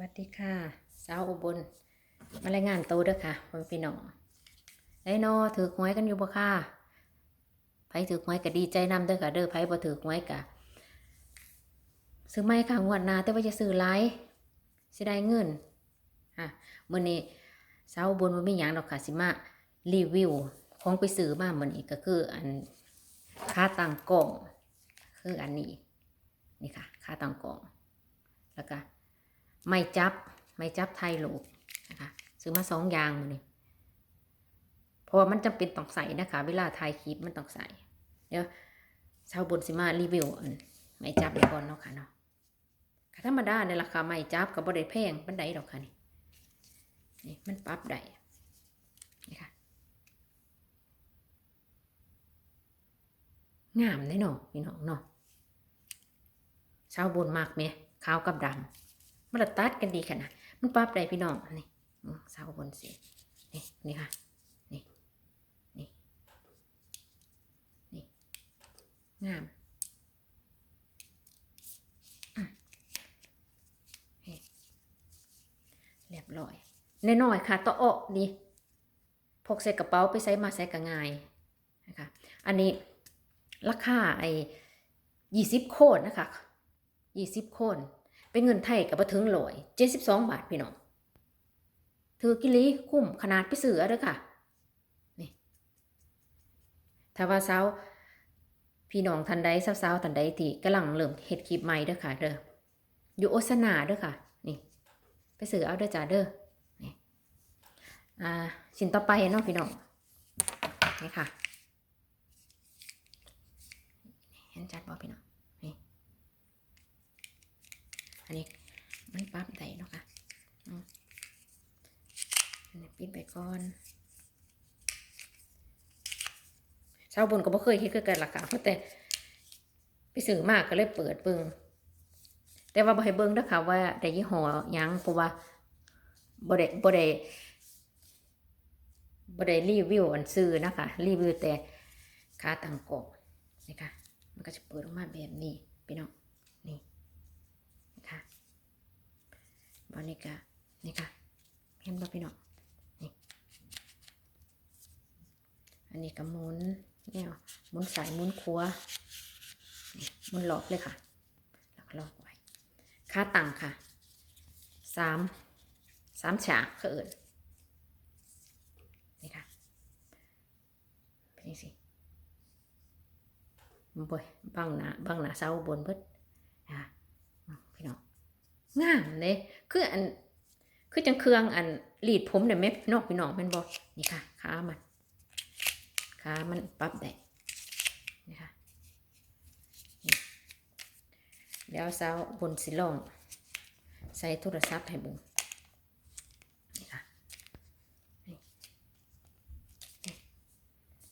วัสดีค่ะสาวอุบลมารายงานตัวเด้อค่ะพ่อแม่พี่น้องไอ้นอถือหวยกันอยู่บ่ค่ะไผถือหวยก็ดีใจนำเด้อค่ะ เด้อไผบ่ถือหวยก็ซื้อไม่ค่ะงวดหน้าแต่ว่าจะซื้อหลายสิได้เงินค่ะมื้อนี้สาวอุบลบ่มีหยังดอกค่ะสิมารีวิวของไปซื้อมามื้อนี้ก็คืออันค่าตั้งกล้อง คืออันนี้ นี่ค่ะค่าตั้งกล้องแล้วก็ ไม่จับ ไม่จับไทยโลกนะคะซื้อมาสองอย่างมาเลยเพราะว่ามันจำเป็นต้องใส่นะคะ เวลาถ่ายคลิปมันต้องใส่เดี๋ยวชาวบนสิมารีวิวอันไม่จับก่อนเนาะค่ะเนาะค่ะธรรมดาในราคาไม่จับกับบริแพงบันไดดอกค่ะนี่นี่มันปรับได้นี่ค่ะงามได้เนาะพี่น้องเนาะชาวบนมากไหมขาวกับดำ มันละตัดกันดีขนาดมันปรับได้พี่น้องนี่อืมชาวบนสินี่นี่ค่ะนี่นี่นี่งามอืมนี่เรียบร้อยน้อยๆค่ะต่ออกดีพกใส่กระเป๋าไปใส่มาใส่กระง่ายนะคะอันนี้ราคาไอ้ยี่สิบโคดนะคะยี่สิบโคน เป็นเงินไทยกับถึงลอยเจ็ดสิบสองบาทพี่น้องถือกิลีคุ้มขนาดไปซื้อเอเด้อค่ะนี่ถ้าว่าสาวพี่น้องทันใดสาวๆทันใดที่กำลังเริ่มเฮ็ดคลิปใหม่เด้อค่ะเด้ออยู่โอสนาเด้อค่ะนี่ไปซื้อเอาเด้อจ้าเด้อนี่อ่าชิ้นต่อไปเนาะพี่น้องนี่ค่ะเห็นชัดบ่พี่น้อง อั นนี้มันปั๊บได้เนาะค่ะอืมอันนี้ปิดไปก่อนชาวบนก็บ่เคยเฮ็ดคือกันล่ะค่ะเพราะแต่ไปซื้อมากก็เลยเปิดเบิงแต่ว่าบ่ให้เบิ่งเด้อค่ะว่าได้ยี่ห้อยังเพราะว่าบ่ได้บ่ได้บ่ได้รีวิวอันซื้อนะคะรีวิวแต่ค่าตังกอนี่ค่ะมันก็จะเปิดออกมาแบบนี้พี่น้องนี่ ค่ะบ อนี่กะนี่ค่ะเห็นบ่พี่น้องนี่อันนี้ก็หมุนเนี่ยหมุนสายหมุนครัวหมุนหลอกเลยค่ะแล้วก็ลอกไว้ค่าตังค่ะสามสามฉากเขาเอิญนี่ค่ะเป็นยังสิบ่ยบังหนาบังหนาเสาบนเบิดอะพี่น้องงามเลย คืออัน คือจังเครื่องอันรีดผมเนี่ยแม่พี่น้องพี่น้องแม่นบอนี่ค่ะขามันขามันปรับได้นี่ค่ะเดี๋ยวสาวบนสิลอง ใส่โทรศัพท์ให้บุงนี่ค่ะนี่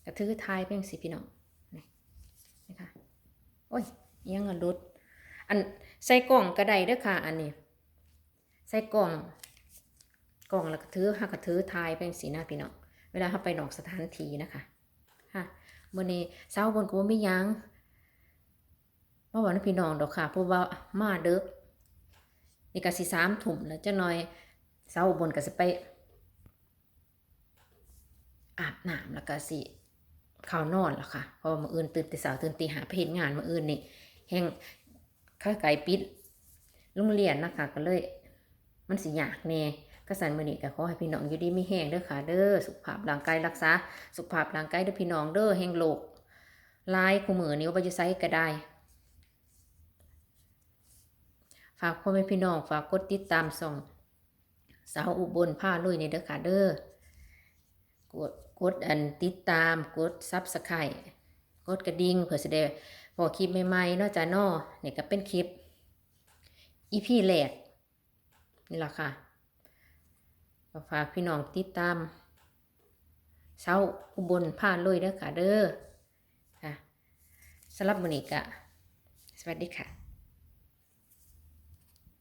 กระทือทายเพียงสิพี่น้องนี่ค่ะโอ้ยยังเงินรุดอันใส่กล่องกระไดเด้อค่ะ อันนี้ ใส่กล่องกล่องแล้วก็ถือหักกระถือทายเป็นสีหน้าพี่น้องเวลาเขาไปนอกสถานที่นะคะค่ะมื่อนี้เช้าบนกูไม่ยั้งเมื่อวานพี่น้องดอกค่ะเพราะว่ามาเด้อนี่ก็สิสามถุ่มแล้วจะน้อยเช้าบนก็จะไปอาบน้ำแล้วก็สิเข้านอนแล้วค่ะเพราะว่ามื่ออื่นตื่นแต่เช้าตื่นตีหาเห็นงานมื่ออื่นนี่แห้งข้าไก่ปิดโรงเรียนนะคะก็เลย มันสิยากแน่ก็สันมือนี้ก็ขอให้พี่น้องอยู่ดีไม่แห้งเด้อค่ะเด้อสุขภาพร่างกายรักษา สุขภาพร่างกายเด้อพี่น้องเด้อแห้งโลกลายคู่มือนิ้วบายุไซก็ได้ฝากพ่อแม่พี่น้องฝากกดติดตามส่องสาวอุบลผ้าลุยในเด้อค่ะเด้อกดกดอันติดตามกดซับสไครต์กดกระดิ่งเพื่อจะได้พอคลิปใหม่ๆนาะจ้าเนาะเนี่ยก็เป็นคลิปอีพีแรก นี่แหละค่ะก็ฝากพี่น้องติดตามเช้าอุบลผ่านเลยเด้อค่ะเด้อค่ะสำหรับวันนี้ก็สวัสดีค่ะ